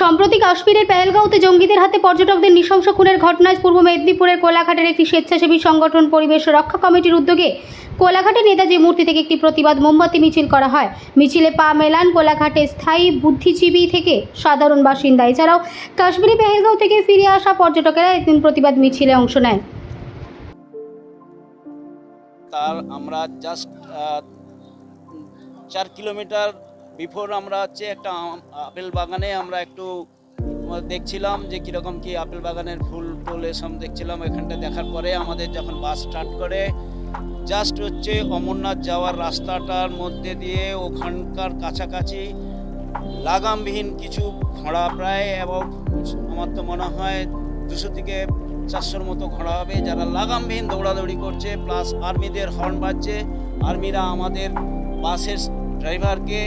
সম্প্রতি কাশ্মীরের পেহেলগাঁওতে জঙ্গিদের হাতে পর্যটকদের নৃশংস খুনের ঘটনায় পূর্ব মেদিনীপুরের কোলাঘাটের একটি স্বেচ্ছাসেবী সংগঠন পরিবেশ রক্ষা কমিটির উদ্যোগে কোলাঘাটে নেতাজি মূর্তি থেকে একটি প্রতিবাদ মোমবাতি মিছিল করা হয়। মিছিলে পা মেলান কোলাঘাটে স্থায়ী বুদ্ধিজীবী থেকে সাধারণ বাসিন্দা। এছাড়াও কাশ্মীরি পেহেলগাঁও থেকে ফিরে আসা পর্যটকেরা এদিন প্রতিবাদ মিছিলে অংশ নেন। তার আমরা জাস্ট চার কিলোমিটার বিফোর আমরা হচ্ছে একটা আপেল বাগানে আমরা একটু দেখছিলাম যে কীরকম কি আপেল বাগানের ফুল টুল এসব দেখছিলাম। এখানটা দেখার পরে আমাদের যখন বাস স্টার্ট করে জাস্ট হচ্ছে অমরনাথ যাওয়ার রাস্তাটার মধ্যে দিয়ে ওখানকার কাছাকাছি লাগামবিহীন কিছু ঘোড়া প্রায় এবং আমার তো মনে হয় দুশো থেকে চারশোর মতো ঘোড়া হবে যারা লাগামবিহীন দৌড়াদৌড়ি করছে প্লাস আর্মিদের হর্ন বাজছে। আর্মিরা আমাদের বাসের ড্রাইভারকে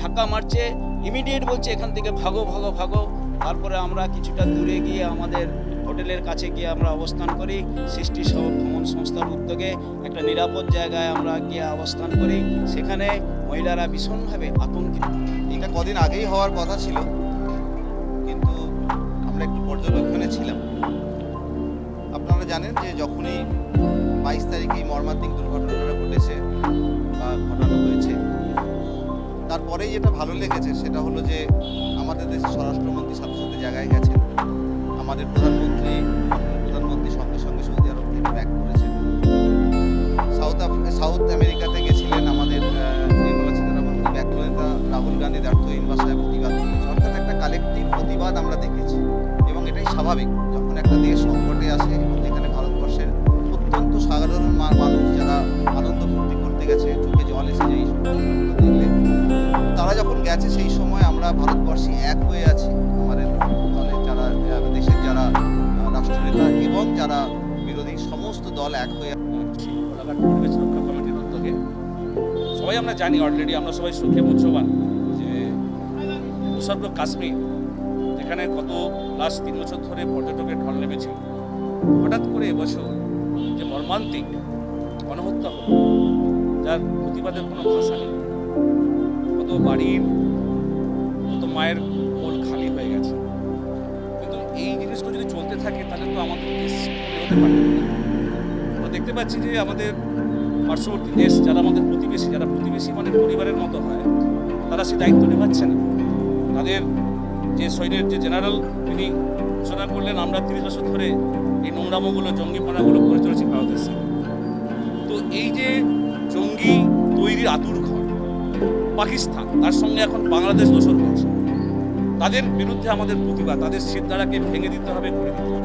ধাক্কা মারছে ইমিডিয়েট বলছে, এখান থেকে ভাগো ভাগো ভাগো। তারপরে আমরা কিছুটা দূরে গিয়ে আমাদের হোটেলের কাছে গিয়ে আমরা অবস্থান করি, সৃষ্টি সহ ভ্রমণ সংস্থার উদ্যোগে একটা নিরাপদ জায়গায় আমরা গিয়ে অবস্থান করি। সেখানে মহিলারা ভীষণভাবে আতঙ্কিত। এটা কদিন আগেই হওয়ার কথা ছিল, কিন্তু আমরা একটু পর্যবেক্ষণে ছিলাম। আপনারা জানেন যে যখনই বাইশ তারিখে মর্মান্তিক দুর্ঘটনাটা ঘটেছে বা ঘটানো হয়েছে তারপরেই যেটা ভালো লেগেছে সেটা হলো যে আমাদের দেশের স্বরাষ্ট্রমন্ত্রী সাথে সাথে জায়গায় গেছেন। আমাদের প্রধানমন্ত্রী প্রধানমন্ত্রী সঙ্গে সঙ্গে সৌদি আরব থেকে ব্যাক করেছেন। সাউথ সাউথ আমেরিকাতে গেছিলেন আমাদের নির্মলা সীতারামন ব্যাক করেন, তা রাহুল গান্ধী দার্থহীন ভাষায় প্রতিবাদ করেছে। অর্থাৎ একটা কালেকটিভ প্রতিবাদ আমরা দেখেছি। এবং এটাই স্বাভাবিক, যখন একটা দেশ সংকটে আসে এবং গেছে সেই সময় আমরা ভারতবর্ষে এক হয়ে আছি। আমাদের দলের যারা দেশের যারা রাষ্ট্রনেতা এবং যারা বিরোধী সমস্ত দল এক হয়ে কমিটির সবাই আমরা জানি অলরেডি আমরা সবাই সুখে মুহ্যবান যে উৎসর্গ কাশ্মীর, যেখানে কত লাস্ট তিন বছর ধরে পর্যটকের ঢল নেমেছে হঠাৎ করে এবছর যে মর্মান্তিক গণহত্যা হলো, যার প্রতিবাদের কোনো ভাষা নেই। কত বাড়ির মায়ের কোল খালি হয়ে গেছে। কিন্তু এই জিনিসগুলো যদি চলতে থাকে, তাহলে তো আমাদের দেশ হতে পারে। আমরা দেখতে পাচ্ছি যে আমাদের পার্শ্ববর্তী দেশ, যারা আমাদের প্রতিবেশী, যারা প্রতিবেশী মানে পরিবারের মতো হয়, তারা সেই দায়িত্ব নেভাচ্ছে না। তাদের যে সৈন্যের যে জেনারেল, তিনি ঘোষণা করলেন, আমরা তিরিশ বছর ধরে এই নোংরামোগুলো জঙ্গিপনাগুলো করে চলেছি ভারতের সাথে। তো এই যে জঙ্গি তৈরির আতুর ঘর, পাকিস্তান, তার সঙ্গে এখন বাংলাদেশ দোষর হয়েছে। তাদের বিরুদ্ধে আমাদের প্রতিবাদ তাদের সিদ্ধারাকে ভেঙে দিতে হবে করে দিতে হবে।